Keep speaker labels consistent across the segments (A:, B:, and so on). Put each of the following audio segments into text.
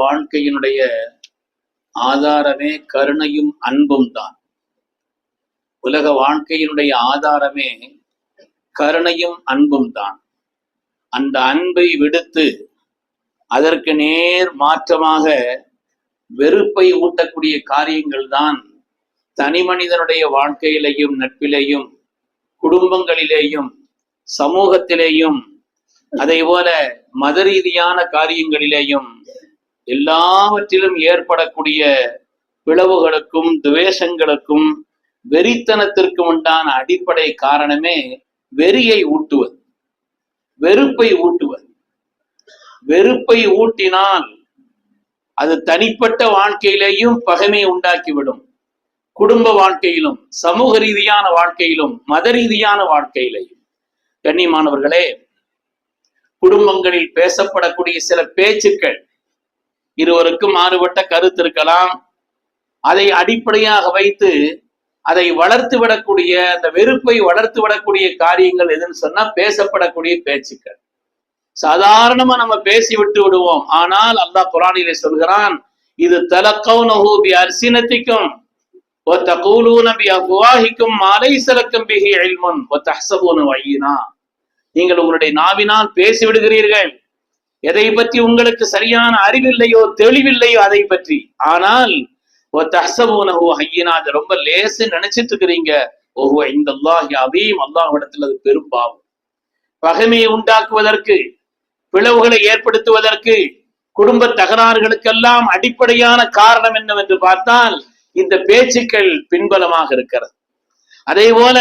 A: வாழ்க்கையினுடைய ஆதாரமே கருணையும் அன்பும் தான். உலக வாழ்க்கையினுடைய ஆதாரமே கருணையும் அன்பும் தான். அந்த அன்பை விடுத்து அதற்கு நேர் மாற்றமாக வெறுப்பை ஊட்டக்கூடிய காரியங்கள் தான் தனி மனிதனுடைய வாழ்க்கையிலேயும் நட்பிலேயும் குடும்பங்களிலேயும் சமூகத்திலேயும் அதே போல மத ரீதியான காரியங்களிலேயும் எல்லாவற்றிலும் ஏற்படக்கூடிய பிளவுகளுக்கும் துவேஷங்களுக்கும் வெறித்தனத்திற்கும் உண்டான அடிப்படை காரணமே வெறியை ஊட்டுவது. வெறுப்பை ஊட்டுவது. வெறுப்பை ஊட்டினால் அது தனிப்பட்ட வாழ்க்கையிலேயும் பகைமை உண்டாக்கிவிடும். குடும்ப வாழ்க்கையிலும் சமூக ரீதியான வாழ்க்கையிலும் மத ரீதியான வாழ்க்கையிலையும். கண்ணியமானவர்களே குடும்பங்களில் பேசப்படக்கூடிய சில பேச்சுக்கள் இருவருக்கும் மாறுபட்ட கருத்து இருக்கலாம். அதை அடிப்படையாக வைத்து அதை வளர்த்து விடக்கூடிய அந்த வெறுப்பை வளர்த்து விடக்கூடிய காரியங்கள் எதுன்னு சொன்னா பேசப்படக்கூடிய பேச்சுக்கள். சாதாரணமா நம்ம பேசி விட்டு விடுவோம். ஆனால் அல்லாஹ் குரானிலே சொல்கிறான் இது தலக்கவு நகூபி அர்சினத்திக்கும் நீங்கள் உங்களுடைய நாவினால் பேசி விடுகிறீர்கள். எதை பற்றி உங்களுக்கு சரியான அறிவில்லையோ தெளிவில்லையோ அதை பற்றி. ஆனால் தஹ்சபூனஹு ஐயனா அது ரொம்ப லேசு நினைச்சிட்டு இருக்கிறீங்க ஓஹோ இந்த அல்லாஹி அதையும் அல்லாஹ்விடத்தில் அது பெரும் பாவம். பகைமையை உண்டாக்குவதற்கு பிளவுகளை ஏற்படுத்துவதற்கு குடும்ப தகராறுகளுக்கெல்லாம் அடிப்படையான காரணம் என்னவென்று பார்த்தால் இந்த பேச்சுக்கள் பின்பலமாக இருக்கிறது. அதே போல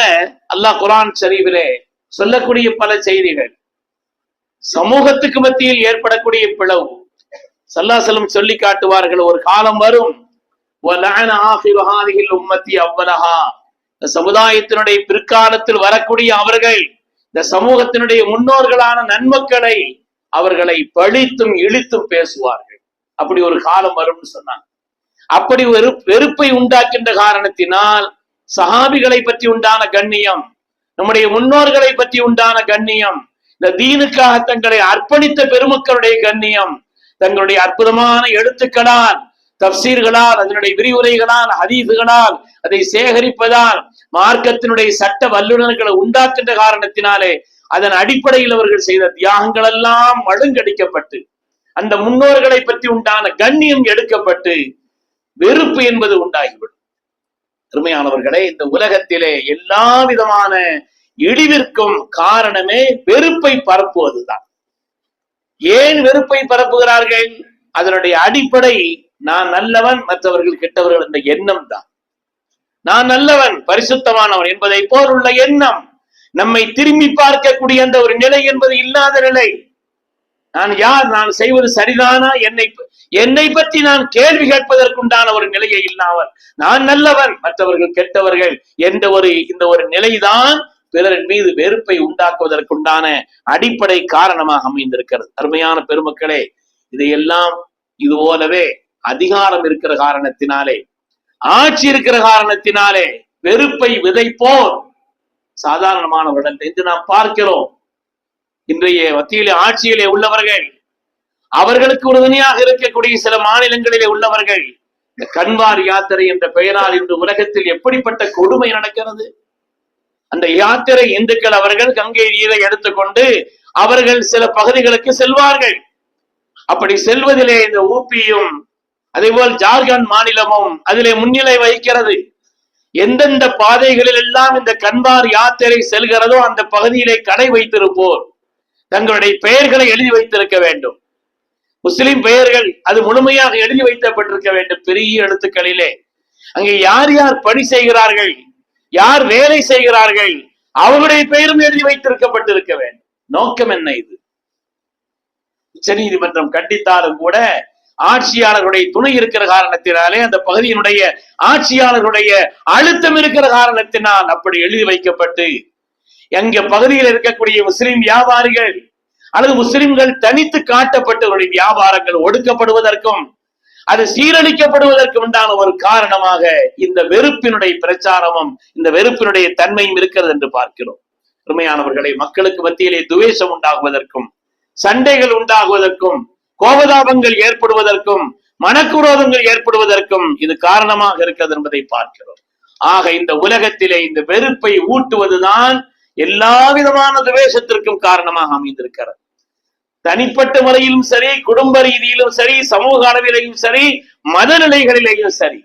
A: அல்லாஹ் குரான் ஷரீஃபிலே சொல்லக்கூடிய பல செய்திகள் சமூகத்துக்கு மத்தியில் ஏற்படக்கூடிய பிளவு. சல்லாசலம் சொல்லி காட்டுவார்கள் ஒரு காலம் வரும். உம்மத்தி அவ்வலஹா. இந்த சமுதாயத்தினுடைய பிற்காலத்தில் வரக்கூடிய அவர்கள் இந்த சமூகத்தினுடைய முன்னோர்களான நன்மக்களை அவர்களை பழித்தும் இழித்தும் பேசுவார்கள். அப்படி ஒரு காலம் வரும்னு சொன்னாங்க. அப்படி வெறு வெறுப்பை உண்டாக்கின்ற காரணத்தினால் சஹாபிகளை பற்றி உண்டான கண்ணியம் நம்முடைய முன்னோர்களை பற்றி உண்டான கண்ணியம் இந்த தீனுக்காக தங்களை அர்ப்பணித்த பெருமக்களுடைய கண்ணியம் தங்களுடைய அற்புதமான எழுத்துக்களால் தப்சீர்களால் அதனுடைய விரிவுரைகளால் ஹதீதுகளால் அதை சேகரிப்பதால் மார்க்கத்தினுடைய சட்ட வல்லுநர்களை உண்டாக்கின்ற காரணத்தினாலே அதன் அடிப்படையில் அவர்கள் செய்த தியாகங்கள் எல்லாம் மழுங்கடிக்கப்பட்டு அந்த முன்னோர்களை பற்றி உண்டான கண்ணியம் எடுக்கப்பட்டு வெறுப்பு என்பது உண்டாகிவிடும். அருமையானவர்களே இந்த உலகத்திலே எல்லா விதமான இழிவிற்கும் காரணமே வெறுப்பை பரப்புவதுதான். ஏன் வெறுப்பை பரப்புகிறார்கள்? அதனுடைய அடிப்படை நான் நல்லவன் மற்றவர்கள் கெட்டவர்கள் என்ற எண்ணம் தான். நான் நல்லவன் பரிசுத்தமானவன் என்பதை போல் உள்ள எண்ணம் நம்மை திரும்பி பார்க்கக்கூடிய அந்த ஒரு நிலை என்பது இல்லாத நிலை. நான் யார் நான் செய்வது சரிதானா? என்னை என்னை பற்றி நான் கேள்வி கேட்பதற்குண்டான ஒரு நிலையை இல்லாமல் நான் நல்லவன் மற்றவர்கள் கெட்டவர்கள் என்ற ஒரு இந்த ஒரு நிலைதான் பிறரின் மீது வெறுப்பை உண்டாக்குவதற்குண்டான அடிப்படை காரணமாக அமைந்திருக்கிறது. அருமையான பெருமக்களே இதையெல்லாம் இது போலவே அதிகாரம் இருக்கிற காரணத்தினாலே ஆட்சி இருக்கிற காரணத்தினாலே வெறுப்பை விதைப்போர். சாதாரணமானவர்கள் என்று நாம் பார்க்கிறோம் இன்றைய மத்தியிலே ஆட்சியிலே உள்ளவர்கள் அவர்களுக்கு உறுதுணையாக இருக்கக்கூடிய சில மாநிலங்களிலே உள்ளவர்கள் இந்த கண்வார் யாத்திரை என்ற பெயரால் இன்று உலகத்தில் எப்படிப்பட்ட கொடுமை நடக்கிறது? அந்த யாத்திரை இந்துக்கள் அவர்கள் கங்கை நீரை எடுத்துக்கொண்டு அவர்கள் சில பகுதிகளுக்கு செல்வார்கள். அப்படி செல்வதிலே இந்த ஊபியும் அதேபோல் ஜார்க்கண்ட் மாநிலமும் அதிலே முன்னிலை வகிக்கிறது. எந்தெந்த பாதைகளில் எல்லாம் இந்த கண்பார் யாத்திரை செல்கிறதோ அந்த பகுதியிலே கடை வைத்திருப்போர். தங்களுடைய பெயர்களை எழுதி வைத்திருக்க வேண்டும். முஸ்லிம் பெயர்கள் அது முழுமையாக எழுதி வைக்கப்பட்டிருக்க வேண்டும் பெரிய எழுத்துக்களிலே. அங்கே யார் யார் பணி செய்கிறார்கள்? யார் வேலை செய்கிறார்கள் அவர்களுடைய பெயரும் எழுதி வைத்திருக்கப்பட்டிருக்க வேண்டும். நோக்கம் என்ன இது? உச்ச நீதிமன்றம் கண்டித்தாலும் கூட ஆட்சியாளர்களுடைய துணை இருக்கிற காரணத்தினாலே அந்த பகுதியினுடைய ஆட்சியாளர்களுடைய அழுத்தம் இருக்கிற காரணத்தினால் அப்படி எழுதி வைக்கப்பட்டு எங்க பகுதியில் இருக்கக்கூடிய முஸ்லிம் வியாபாரிகள் அல்லது முஸ்லிம்கள் தனித்து காட்டப்பட்டவருடைய வியாபாரங்கள் ஒடுக்கப்படுவதற்கும் அது சீரழிக்கப்படுவதற்கு உண்டான ஒரு காரணமாக இந்த வெறுப்பினுடைய பிரச்சாரமும் இந்த வெறுப்பினுடைய தன்மையும் இருக்கிறது என்று பார்க்கிறோம். உண்மையானவர்களை மக்களுக்கு மத்தியிலே துவேஷம் உண்டாகுவதற்கும் சண்டைகள் உண்டாகுவதற்கும் கோபதாபங்கள் ஏற்படுவதற்கும் மனக்குரோதங்கள் ஏற்படுவதற்கும் இது காரணமாக இருக்கிறது என்பதை பார்க்கிறோம். ஆக இந்த உலகத்திலே இந்த வெறுப்பை ஊட்டுவதுதான் எல்லா விதமான துவேஷத்திற்கும் காரணமாக அமைந்திருக்கிறது. தனிப்பட்ட முறையிலும் சரி குடும்ப ரீதியிலும் சரி சமூக அளவிலையும் சரி மத நிலைகளிலேயும் சரி.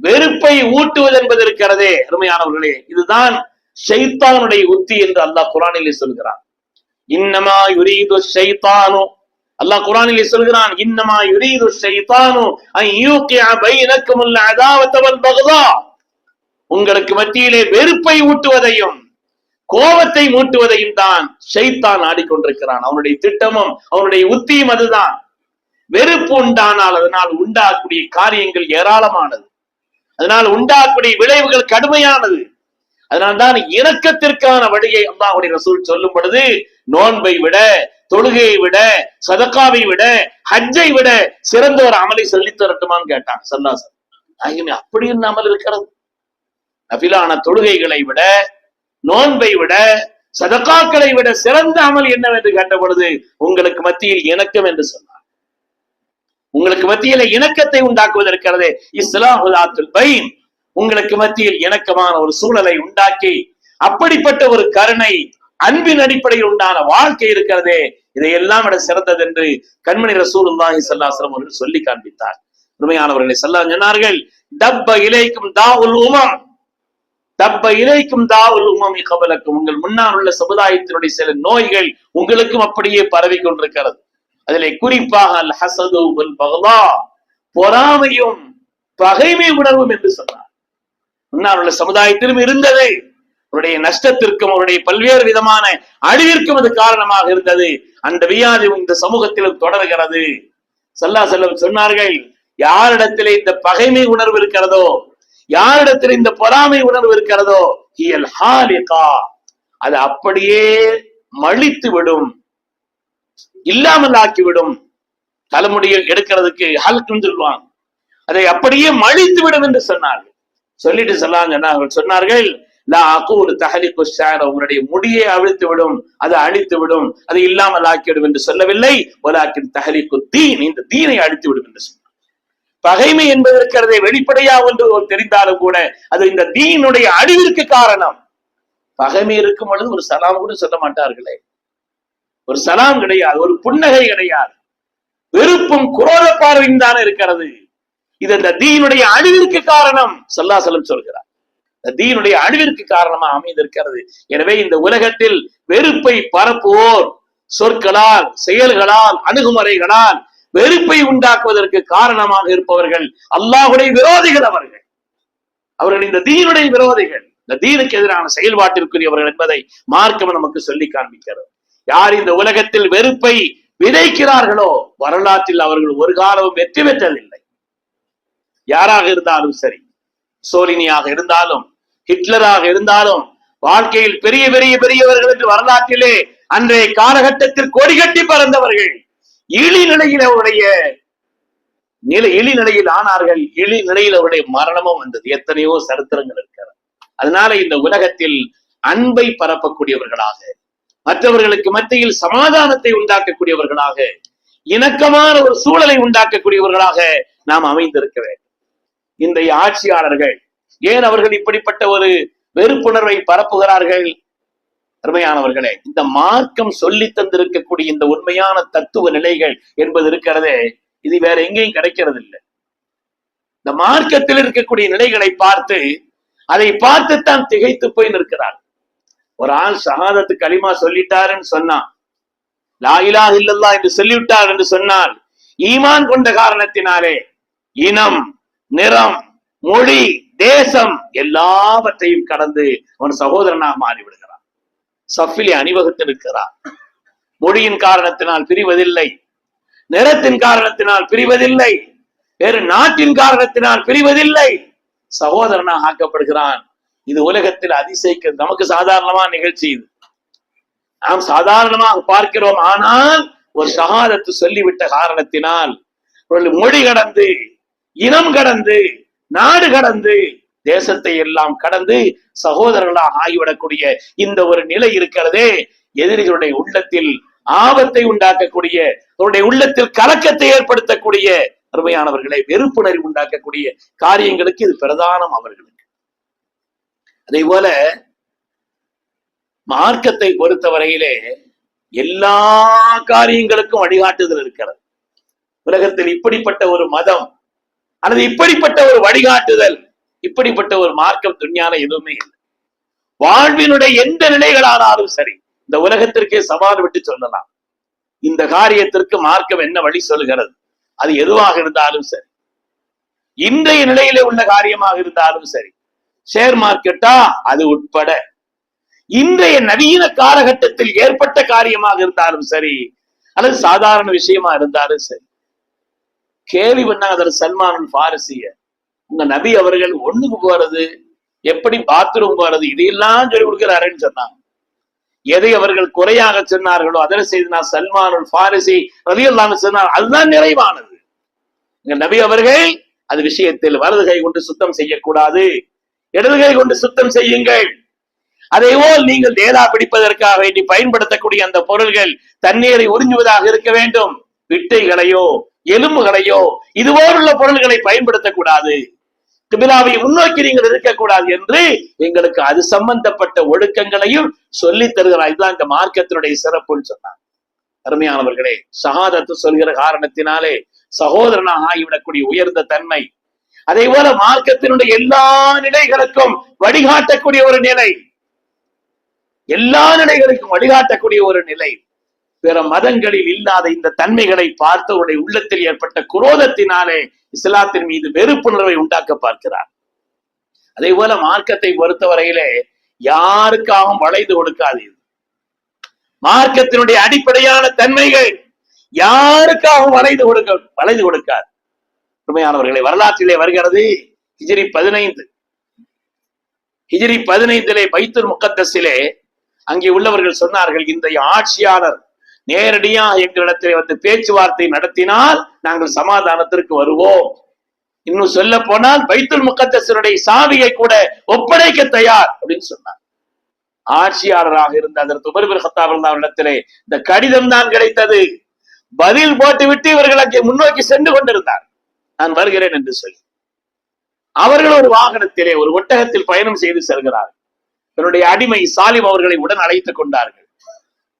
A: வெறுப்பை ஊட்டுவது என்பது இருக்கிறதே அருமையானவர்களே இதுதான் ஷைத்தானுடைய உத்தி என்று அல்லாஹ் குரானிலே சொல்கிறான். இன்னமா யுரீது ஷைத்தானு. அல்லாஹ் குரானிலே சொல்கிறான் இன்னமா யுரீது ஷைத்தானு அன் யூகிஅ பைனக்குமுல் அதாவத உங்களுக்கு மத்தியிலே வெறுப்பை ஊட்டுவதையும் கோபத்தை மூட்டுவதையும் தான் ஷைத்தான் ஆடிக்கொண்டிருக்கிறான். அவனுடைய திட்டமும் அவனுடைய உத்தியும் அதுதான். வெறுப்பு உண்டானால் அதனால் உண்டாகக்கூடிய காரியங்கள் ஏராளமானது. அதனால் உண்டாகக்கூடிய விளைவுகள் கடுமையானது. அதனால்தான் இணக்கத்திற்கான வழியை அல்லாஹுடைய ரசூல் சொல்லும் பொழுது நோன்பை விட தொழுகையை விட சதக்காவை விட ஹஜ்ஜை விட சிறந்த ஒரு அமலை சொல்லித் தரட்டுமான்னு கேட்டான் சல்லாசன். அப்படி என்ன அமல் இருக்கிறது. நபிலான தொழுகைகளை விட நோன்பை விட சதக்காக்களை விட சிறந்த அமல் என்னவென்று கேட்ட பொழுது உங்களுக்கு மத்தியில் இணக்கம் என்று சொன்னார். உங்களுக்கு மத்தியில இணக்கத்தை உண்டாக்குவதற்கிறதே இஸ்லாஹுல் பைன். உங்களுக்கு மத்தியில் இணக்கமான ஒரு சூழலை உண்டாக்கி அப்படிப்பட்ட ஒரு கருணை அன்பின் அடிப்படையில் உண்டான வாழ்க்கை இருக்கிறதே இதையெல்லாம் விட சிறந்தது என்று கண்மணி ரசூலுல்லாஹி ஸல்லல்லாஹு அவர்கள் சொல்லி காண்பித்தார். உண்மையானவர்களை சொல்ல சொன்னார்கள் டப்ப இலைக்கும் தாவுல் உமம் தப்ப இலைக்கும் தாவல் உமமி கபலக்கும் உங்கள் முன்னால் உள்ள சமுதாயத்தினுடைய சில நோய்கள் உங்களுக்கும் அப்படியே பரவி கொண்டிருக்கிறது. அதிலே குறிப்பாக அல் ஹசது பகலா பொறாமையும் பகைமை உணர்வும் என்று சொன்னார். முன்னால் உள்ள சமுதாயத்திலும் இருந்தது. அவருடைய நஷ்டத்திற்கும் அவருடைய பல்வேறு விதமான அழிவிற்கும் அது காரணமாக இருந்தது. அந்த வியாதி இந்த சமூகத்திலும் தொடர்கிறது. சல்லா செல்லம் சொன்னார்கள் யாரிடத்திலே இந்த பகைமை உணர்வு இருக்கிறதோ யாரிடத்தில் இந்த பொறாமை உணர்வு இருக்கிறதோ? ஹியல் ஹாலிகா. அது அப்படியே மழித்து விடும் இல்லாமல் ஆக்கிவிடும் தலைமுடியை எடுக்கிறதுக்கு ஹல்குன்னு சொல்லுவாங்க. அதை அப்படியே மழித்து விடும் என்று சொன்னார்கள். சொல்லிட்டு சொல்லாங்க சொன்னார்கள் சொன்னார்கள் லா அகூல் உங்களுடைய முடியை அழித்து விடும் அதை அழித்து விடும் அதை இல்லாமல் ஆக்கிவிடும் என்று சொல்லவில்லை. ஒலாக்கின் தகலிக்கு தீன். இந்த தீனை அழித்து விடும் என்று சொன்னார் பகைமை என்பது இருக்கிறதே வெளிப்படையா ஒன்று தெரிந்தாலும் கூட அது இந்த தீனுடைய அழிவிற்கு காரணம். பகைமை இருக்கும் பொழுது ஒரு சலாம் கூட சொல்ல மாட்டார்களே. ஒரு சலாம் கிடையாது ஒரு புன்னகை கிடையாது. வெறுப்பும் குரோத பார்வையும் தானே இருக்கிறது. இது இந்த தீனுடைய அழிவிற்கு காரணம் சல்லாசலம் சொல்கிறார். இந்த தீனுடைய அழிவிற்கு காரணமா அமைந்திருக்கிறது. எனவே இந்த உலகத்தில் வெறுப்பை பரப்புவோர் சொற்களால் செயல்களால் அணுகுமுறைகளால் வெறுப்பை உண்டாக்குவதற்கு காரணமாக இருப்பவர்கள் அல்லாஹுடைய விரோதிகள் அவர்கள். அவர்கள் இந்த தீனுடைய விரோதிகள். இந்த தீனுக்கு எதிரான செயல்பாட்டிற்குரியவர்கள் என்பதை மார்க்கம் நமக்கு சொல்லி காண்பிக்கிறது. யார் இந்த உலகத்தில் வெறுப்பை விதைக்கிறார்களோ வரலாற்றில் அவர்கள் ஒரு காலமும் வெற்றி பெற்றதில்லை. யாராக இருந்தாலும் சரி சோலினியாக இருந்தாலும் ஹிட்லராக இருந்தாலும் வாழ்க்கையில் பெரிய பெரிய பெரியவர்கள் என்று வரலாற்றிலே அன்றைய காலகட்டத்தில் கொடிகட்டி பறந்தவர்கள். இழி நிலையில் அவருடைய நிலை இழி நிலையில் ஆனார்கள். இழி நிலையில் அவருடைய மரணமும் வந்தது. எத்தனையோ சரித்திரங்கள் இருக்கிறது. அதனால இந்த உலகத்தில் அன்பை பரப்பக்கூடியவர்களாக மற்றவர்களுக்கு மத்தியில் சமாதானத்தை உண்டாக்கக்கூடியவர்களாக இணக்கமான ஒரு சூழலை உண்டாக்கக்கூடியவர்களாக நாம் அமைந்திருக்க வேண்டும். இன்றைய ஆட்சியாளர்கள் ஏன் அவர்கள் இப்படிப்பட்ட ஒரு வெறுப்புணர்வை பரப்புகிறார்கள்? அருமையானவர்களே இந்த மார்க்கம் சொல்லி தந்திருக்கக்கூடிய இந்த உண்மையான தத்துவ நிலைகள் என்பது இருக்கிறதே இது வேற எங்கேயும் கிடைக்கிறது இல்லை இந்த மார்க்கத்தில் இருக்கக்கூடிய நிலைகளை பார்த்து அதை பார்த்துத்தான் திகைத்து போய் நிற்கிறார். ஒரு ஆள் சகாதத்து களிமா சொல்லிட்டாருன்னு சொன்னான். லாயிலா இல்லல்லா என்று சொல்லிவிட்டார் என்று சொன்னால் ஈமான் கொண்ட காரணத்தினாலே இனம் நிறம் மொழி தேசம் எல்லாவற்றையும் கடந்து அவன் சகோதரனாக மாறிவிடுகிறான். சஃபிலே அணிவகுத்து நிற்கிறார் மொழியின் காரணத்தினால் பிரிவதில்லை. நிறத்தின் காரணத்தினால் பிரிவதில்லை. வேறு நாட்டின் காரணத்தினால் பிரிவதில்லை. சகோதரனாக ஆக்கப்படுகிறான். இது உலகத்தில் அதிசயிக்க நமக்கு சாதாரணமான நிகழ்ச்சி இது. நாம் சாதாரணமாக பார்க்கிறோம் ஆனால் ஒரு சகாதத்து சொல்லிவிட்ட காரணத்தினால் மொழி கடந்து இனம் கடந்து நாடு கடந்து தேசத்தை எல்லாம் கடந்து சகோதரர்களாக ஆகிவிடக்கூடிய இந்த ஒரு நிலை இருக்கிறதே. எதிரிகளுடைய உள்ளத்தில் ஆபத்தை உண்டாக்கக்கூடிய அவருடைய உள்ளத்தில் கலக்கத்தை ஏற்படுத்தக்கூடிய அருமையானவர்களை வெறுப்புணர்வு உண்டாக்கக்கூடிய காரியங்களுக்கு இது பிரதானம் அவர்களுக்கு. அதே போல மார்க்கத்தை பொறுத்தவரையிலே எல்லா காரியங்களுக்கும் வழிகாட்டுதல் இருக்கிறது. உலகத்தில் இப்படிப்பட்ட ஒரு மதம் அல்லது இப்படிப்பட்ட ஒரு வழிகாட்டுதல் இப்படிப்பட்ட ஒரு மார்க்கம் துணியான எதுவுமே இல்லை. வாழ்வினுடைய எந்த நிலைகளானாலும் சரி இந்த உலகத்திற்கே சவால் விட்டு சொல்லலாம். இந்த காரியத்திற்கு மார்க்கம் என்ன வழி சொல்கிறது அது எதுவாக இருந்தாலும் சரி. இன்றைய நிலையிலே உள்ள காரியமாக இருந்தாலும் சரி ஷேர் மார்க்கெட்டா அது உட்பட. இன்றைய நவீன காலகட்டத்தில் ஏற்பட்ட காரியமாக இருந்தாலும் சரி அல்லது சாதாரண விஷயமா இருந்தாலும் சரி கேள்வி பண்ணாங்க சல்மான் பாரசிய உங்க நபி அவர்கள் ஒண்ணுக்கு போறது எப்படி பாத்ரூம் போறது இதையெல்லாம் சொல்லி கொடுக்கிறாருன்னு சொன்னாங்க. எதை அவர்கள் குறையாக சொன்னார்களோ அதில் செய்தனா சல்மான் பாரிசி ரலியல்லான்னு சொன்னார். அதுதான் நிறைவானது. எங்க நபி அவர்கள் அது விஷயத்தில் வலது கை கொண்டு சுத்தம் செய்யக்கூடாது. இடது கை கொண்டு சுத்தம் செய்யுங்கள். அதே போல் நீங்கள் தேதா பிடிப்பதற்காக வேண்டி பயன்படுத்தக்கூடிய அந்த பொருள்கள் தண்ணீரை உறிஞ்சுவதாக இருக்க வேண்டும். விட்டைகளையோ எலும்புகளையோ இதுபோலுள்ள பொருள்களை பயன்படுத்தக்கூடாது. கிபிலாவை முன்னோக்கி நீங்கள் இருக்கக்கூடாது என்று எங்களுக்கு அது சம்பந்தப்பட்ட ஒழுக்கங்களையும் சொல்லி தருகிறார். இதுதான் இந்த மார்க்கத்தினுடைய சிறப்புன்னு சொன்னார். அருமையானவர்களே சகாதத்து சொல்கிற காரணத்தினாலே சகோதரனாக ஆகிவிடக்கூடிய உயர்ந்த தன்மை. அதே போல மார்க்கத்தினுடைய எல்லா நிலைகளுக்கும் வழிகாட்டக்கூடிய ஒரு நிலை. எல்லா நிலைகளுக்கும் வழிகாட்டக்கூடிய ஒரு நிலை. பிற மதங்களில் இல்லாத இந்த தன்மைகளை பார்த்தவருடைய உள்ளத்தில் ஏற்பட்ட குரோதத்தினாலே இஸ்லாத்தின் மீது வெறுப்புணர்வை உண்டாக்க பார்க்கிறார். அதே போல மார்க்கத்தை பொறுத்தவரையிலே யாருக்காகவும் வளைந்து கொடுக்காது மார்க்கத்தினுடைய அடிப்படையான தன்மைகள் யாருக்காகவும் வளைந்து கொடுக்க வளைந்து கொடுக்காது. உண்மையானவர்களை வரலாற்றிலே வருகிறது ஹிஜிரி பதினைந்து. ஹிஜிரி பதினைந்திலே பைத்துல் முக்கத்தசிலே அங்கே உள்ளவர்கள் சொன்னார்கள் இந்த ஆட்சியாளர் நேரடியா எங்களிடத்தில் வந்து பேச்சுவார்த்தை நடத்தினால் நாங்கள் சமாதானத்திற்கு வருவோம். இன்னும் சொல்ல போனால் பைத்துல் முக்கத்தசருடைய சாவியை கூட ஒப்படைக்க தயார் அப்படின்னு சொன்னார். ஆட்சியாளராக இருந்த அதற்கு உபரிபர் ஹத்தாப் இந்த கடிதம் தான் கிடைத்தது. பதில் போட்டுவிட்டு இவர்கள் அங்கே முன்னோக்கி சென்று கொண்டிருந்தார். நான் வருகிறேன் என்று சொல்லி. அவர்கள் ஒரு வாகனத்திலே ஒரு ஒட்டகத்தில் பயணம் செய்து செல்கிறார்கள். இவருடைய அடிமை சாலிம் அவர்களை உடன் அழைத்துக் கொண்டார்கள்.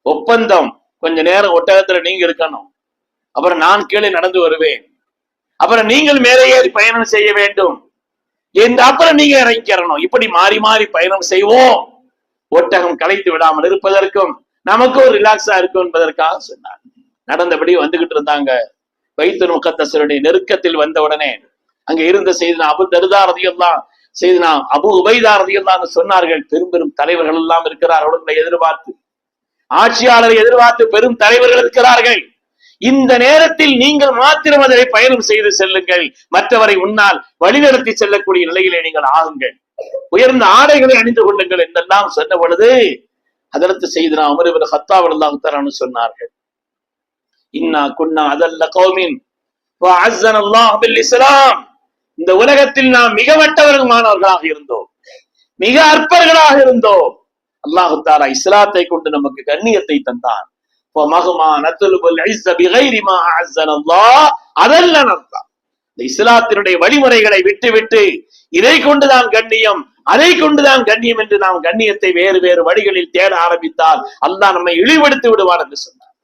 A: ஒப்பந்தம் கொஞ்ச நேரம் ஒட்டகத்துல நீங்க இருக்கணும். அப்புறம் நான் கீழே நடந்து வருவேன். அப்புறம் நீங்கள் மேலே ஏறி பயணம் செய்ய வேண்டும். இந்த அப்புறம் நீங்க இறங்கிக்கிறணும். இப்படி மாறி மாறி பயணம் செய்வோம். ஒட்டகம் கலைத்து விடாமல் இருப்பதற்கும் நமக்கு ஒரு ரிலாக்ஸா இருக்கும் என்பதற்காக சொன்னார். நடந்தபடி வந்துகிட்டு இருந்தாங்க. வைத்து முகத்தசருடைய நெருக்கத்தில் வந்த உடனே அங்க இருந்த செய்தினா அபு தருதாரதியெல்லாம் செய்தினா அபு உபைதாரதியெல்லாம் தான் சொன்னார்கள். பெரும் பெரும் தலைவர்கள் எல்லாம் இருக்கிறார் அவர்களை எதிர்பார்த்து ஆட்சியாளரை எதிர்பார்த்து பெரும் தலைவர்கள் இருக்கிறார்கள். இந்த நேரத்தில் நீங்கள் மாத்திரம் அதனை பயணம் செய்து செல்லுங்கள். மற்றவரை உன்னால் வழிநடத்தி செல்லக்கூடிய நிலையிலே நீங்கள் ஆகுங்கள். உயர்ந்த ஆடைகளை அணிந்து கொள்ளுங்கள் என்றெல்லாம் சொன்ன பொழுது அதற்கு செய்து நான் அமருவர் ஹத்தாவெல்லாம் தரான்னு சொன்னார்கள். இன்னா குன்னா அதல்ல கௌமின் இஸ்லாம். இந்த உலகத்தில் நாம் மிக வட்டவர்களாக இருந்தோம். மிக அற்பர்களாக இருந்தோம். அல்லாஹு இஸ்லாத்தை கொண்டு நமக்கு கண்ணியத்தை தந்தான். அதல்ல இந்த இஸ்லாத்தினுடைய வழிமுறைகளை விட்டுவிட்டு இதை கொண்டுதான் கண்ணியம் அதை கொண்டுதான் கண்ணியம் என்று நாம் கண்ணியத்தை வேறு வேறு வழிகளில் தேட ஆரம்பித்தால் அல்லாஹ் நம்மை இழிவெடுத்து விடுவார் என்று சொன்னார்.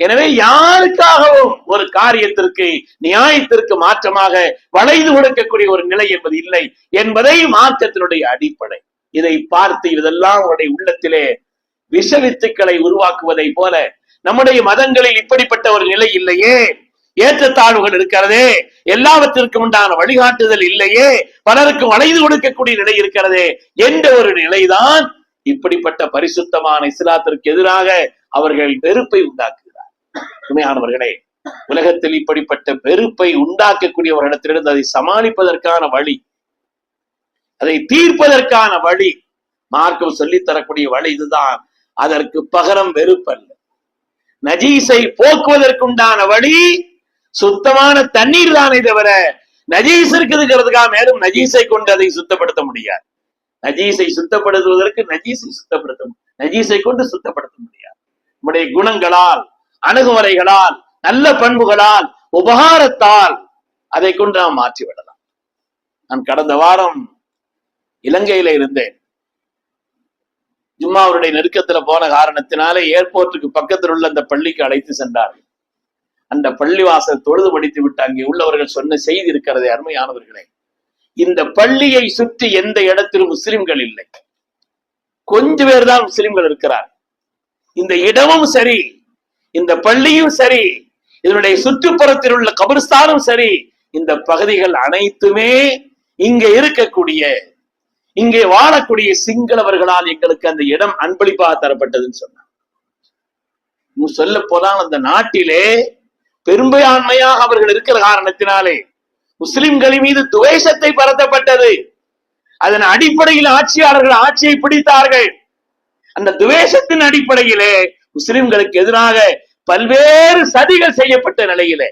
A: எனவே யாருக்காகவும் ஒரு காரியத்திற்கு நியாயத்திற்கு மாற்றமாக வளைந்து கொடுக்கக்கூடிய ஒரு நிலை என்பது இல்லை என்பதை மாற்றத்தினுடைய அடிப்படை. இதை பார்த்து இதெல்லாம் உங்களுடைய உள்ளத்திலே விஷவித்துக்களை உருவாக்குவதை போல நம்முடைய மதங்களில் இப்படிப்பட்ட ஒரு நிலை இல்லையே. ஏற்றத்தாழ்வுகள் இருக்கிறதே. எல்லாவற்றிற்கும் உண்டான வழிகாட்டுதல் இல்லையே. பலருக்கும் வளைந்து கொடுக்கக்கூடிய நிலை இருக்கிறதே என்ற ஒரு நிலைதான் இப்படிப்பட்ட பரிசுத்தமான இஸ்லாத்திற்கு எதிராக அவர்கள் வெறுப்பை உண்டாக்குகிறார். உண்மையானவர்களே உலகத்தில் இப்படிப்பட்ட வெறுப்பை உண்டாக்கக்கூடியவர்களிடத்திலிருந்து அதை சமாளிப்பதற்கான வழி அதை தீர்ப்பதற்கான வழி மார்க்கம் சொல்லித்தரக்கூடிய வழி இதுதான். அதற்கு பகரம் வெறுப்பல்ல. நஜீஸை போக்குவதற்குண்டான வழி சுத்தமான தண்ணீர் தானே தவிர நஜீஸ் இருக்குதுங்கிறதுக்காக மேலும் நஜீஸை கொண்டு அதை சுத்தப்படுத்த முடியாது. நஜீஸை சுத்தப்படுத்துவதற்கு நஜீஸை சுத்தப்படுத்த நஜீஸை கொண்டு சுத்தப்படுத்த முடியாது. நம்முடைய குணங்களால் அணுகுமுறைகளால் நல்ல பண்புகளால் உபகாரத்தால் அதை கொண்டு நாம் மாற்றி விடலாம் நான் கடந்த வாரம் இலங்கையில இருந்தேன். ஜும்மாவுடைய நெருக்கத்துல போன காரணத்தினாலே ஏர்போர்ட்டுக்கு பக்கத்தில் உள்ள அந்த பள்ளிக்கு அழைத்து சென்றார்கள் அந்த பள்ளிவாசல் தொழுது படித்து விட்டு அங்கே உள்ளவர்கள் சொன்ன செய்தி இருக்கிறதே அருமையானவர்களே. இந்த பள்ளியை சுற்றி எந்த இடத்திலும் முஸ்லிம்கள் இல்லை. கொஞ்ச பேர் தான் முஸ்லிம்கள் இருக்கிறார். இந்த இடமும் சரி இந்த பள்ளியும் சரி இதனுடைய சுற்றுப்புறத்தில் உள்ள கபிரஸ்தானும் சரி இந்த பகுதிகள் அனைத்துமே இங்க இருக்கக்கூடிய இங்கே வாழக்கூடிய சிங்களவர்களால் எங்களுக்கு அந்த இடம் அன்பளிப்பாக தரப்பட்டதுன்னு சொன்னார். சொல்ல போனால் அந்த நாட்டிலே பெரும்பான்மையாக அவர்கள் இருக்கிற காரணத்தினாலே முஸ்லிம்களின் மீது துவேஷத்தை பரத்தப்பட்டது. அதன் அடிப்படையில் ஆட்சியாளர்கள் ஆட்சியை பிடித்தார்கள். அந்த துவேஷத்தின் அடிப்படையிலே முஸ்லிம்களுக்கு எதிராக பல்வேறு சதிகள் செய்யப்பட்ட நிலையிலே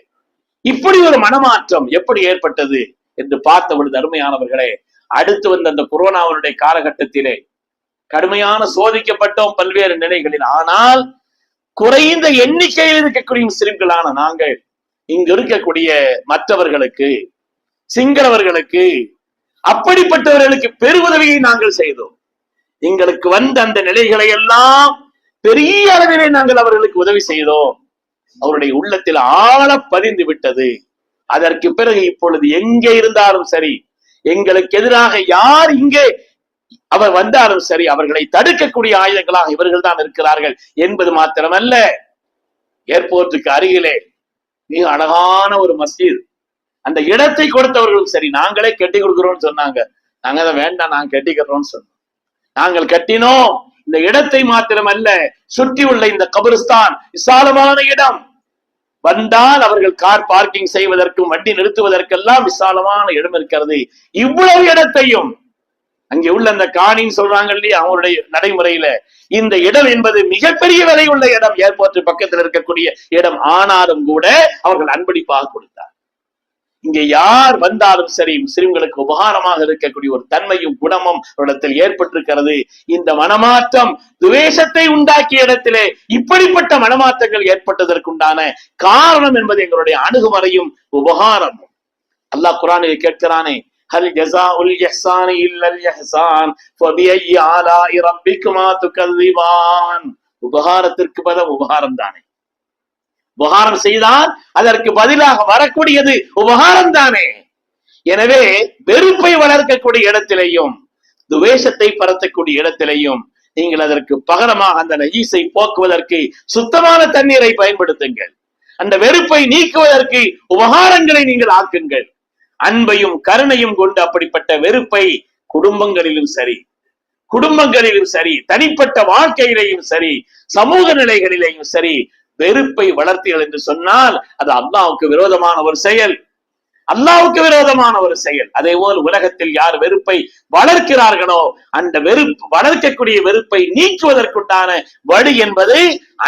A: இப்படி ஒரு மனமாற்றம் எப்படி ஏற்பட்டது என்று பார்த்த பொழுது அருமையானவர்களே அடுத்து வந்த அந்த கொரோனாவுடைய காலகட்டத்திலே கடுமையான சோதிக்கப்பட்டோம் பல்வேறு நிலைகளில். ஆனால் குறைந்த எண்ணிக்கையில் இருக்கக்கூடிய முஸ்லிம்களான நாங்கள் இங்கு இருக்கக்கூடிய மற்றவர்களுக்கு சிங்களவர்களுக்கு அப்படிப்பட்டவர்களுக்கு பெருவுதவியை நாங்கள் செய்தோம். எங்களுக்கு வந்த அந்த நிலைகளை எல்லாம் பெரிய அளவிலே நாங்கள் அவர்களுக்கு உதவி செய்தோம். அவருடைய உள்ளத்தில் ஆழ பதிந்து விட்டது. அதற்கு பிறகு இப்பொழுது எங்கே இருந்தாலும் சரி எங்களுக்கு எதிராக யார் இங்கே அவர் வந்தாலும் சரி அவர்களை தடுக்கக்கூடிய ஆயுதங்களாக இவர்கள் தான் இருக்கிறார்கள் என்பது மாத்திரமல்ல. ஏர்போர்ட்டுக்கு அருகிலே மிக அழகான ஒரு மஸ்ஜித். அந்த இடத்தை கொடுத்தவர்களும் சரி நாங்களே கட்டி கொடுக்கிறோம்னு சொன்னாங்க. நாங்க அதை வேண்டாம் நாங்க கட்டிக்கிறோம்னு சொன்னோம். நாங்கள் கட்டினோம். இந்த இடத்தை மாத்திரமல்ல சுற்றி உள்ள இந்த கபிரிஸ்தான் விசாலமான இடம். வந்தால் அவர்கள் கார் பார்க்கிங் செய்வதற்கும் வண்டி நிறுத்துவதற்கெல்லாம் விசாலமான இடம் இருக்கிறது. இவ்வளவு இடத்தையும் அங்கே உள்ள அந்த காணின்னு சொல்றாங்க இல்லையா அவருடைய நடைமுறையில. இந்த இடம் என்பது மிகப்பெரிய விலை உள்ள இடம் ஏர்போர்ட் பக்கத்தில் இருக்கக்கூடிய இடம். ஆனாலும் கூட அவர்கள் அன்பளிப்பாக கொடுத்தார் இங்கே யார் வந்தாலும் சரி முஸ்லிம்களுக்கு உபகாரமாக இருக்கக்கூடிய ஒரு தன்மையும் குணமும் இடத்தில் ஏற்பட்டிருக்கிறது இந்த மனமாற்றம் துவேஷத்தை உண்டாக்கிய இடத்திலே இப்படிப்பட்ட மனமாற்றங்கள் ஏற்பட்டதற்குண்டான காரணம் என்பது எங்களுடைய அணுகுமுறையும் உபகாரமும் அல்லாஹ் குரானில் கேட்கிறானே هل جزاء الإحسان إلا الإحسان فبأي آلاء ربكما تكذبان உபகாரத்திற்கு பதில் உபகாரம் தானே உபகாரம் செய்தால் அதற்கு பதிலாக வரக்கூடியது உபகாரம் தானே. எனவே வெறுப்பை வளர்க்கக்கூடிய இடத்திலையும் துவேஷத்தை பரத்தக்கூடிய இடத்திலையும் நீங்கள் அதற்கு பகரமாக அந்த நஜீஸை போக்குவதற்கு சுத்தமான தண்ணீரை பயன்படுத்துங்கள். அந்த வெறுப்பை நீக்குவதற்கு உபகாரங்களை நீங்கள் ஆக்குங்கள். அன்பையும் கருணையும் கொண்டு அப்படிப்பட்ட வெறுப்பை குடும்பங்களிலும் சரி குடும்பங்களிலும் சரி தனிப்பட்ட வாழ்க்கையிலையும் சரி சமூக நிலைகளிலேயும் சரி வெறுப்பை வளர்த்தீர்கள் என்று சொன்னால் அது அல்லாவுக்கு விரோதமான ஒரு செயல். அல்லாவுக்கு விரோதமான ஒரு செயல். அதே போல் உலகத்தில் யார் வெறுப்பை வளர்க்கிறார்களோ அந்த வெறுப்பு வளர்க்கக்கூடிய வெறுப்பை நீக்குவதற்குண்டான வழி என்பது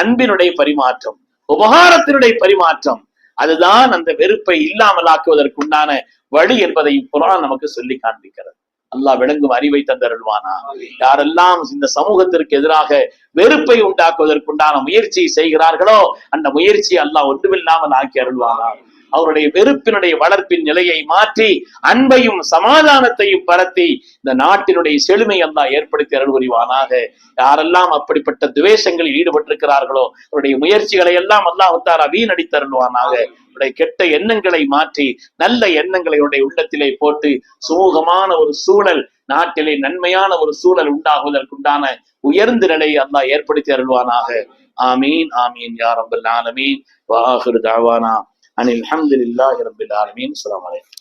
A: அன்பினுடைய பரிமாற்றம் உபகாரத்தினுடைய பரிமாற்றம். அதுதான் அந்த வெறுப்பை இல்லாமல் ஆக்குவதற்குண்டான வழி என்பதை குரான் நமக்கு சொல்லி காண்பிக்கிறது. அல்லாஹ் விளங்கும் அறிவை தந்தருள்வானா? யாரெல்லாம் இந்த சமூகத்திற்கு எதிராக வெறுப்பை உண்டாக்குவதற்குண்டான முயற்சியை செய்கிறார்களோ அந்த முயற்சியை அல்லாஹ் ஒன்றுமில்லாமல் ஆக்கி அருள்வானா? அவருடைய வெறுப்பினுடைய வளர்ப்பின் நிலையை மாற்றி அன்பையும் சமாதானத்தையும் பரத்தி இந்த நாட்டினுடைய செழுமை எல்லாம் ஏற்படுத்தி அருள் புரிவானாக யாரெல்லாம் அப்படிப்பட்ட துவேஷங்களில் ஈடுபட்டிருக்கிறார்களோ அவருடைய முயற்சிகளை எல்லாம் அல்லாஹ் வீணடித்தருள்வானாக. அவருடைய கெட்ட எண்ணங்களை மாற்றி நல்ல எண்ணங்களை அவருடைய உள்ளத்திலே போட்டு சுமூகமான ஒரு சூழல் நாட்டிலே நன்மையான ஒரு சூழல் உண்டாகுவதற்குண்டான உயர்ந்த நிலையை அல்லாஹ் ஏற்படுத்தி அருள்வானாக. ஆமீன் ஆமீன் யா ரப்பல் ஆலமீன். வாஹிரு தாவானா. அனில் அல்ஹம்துலில்லாஹி ரப்பில் ஆலமீன் அஸ்ஸலாமு அலைக்கும்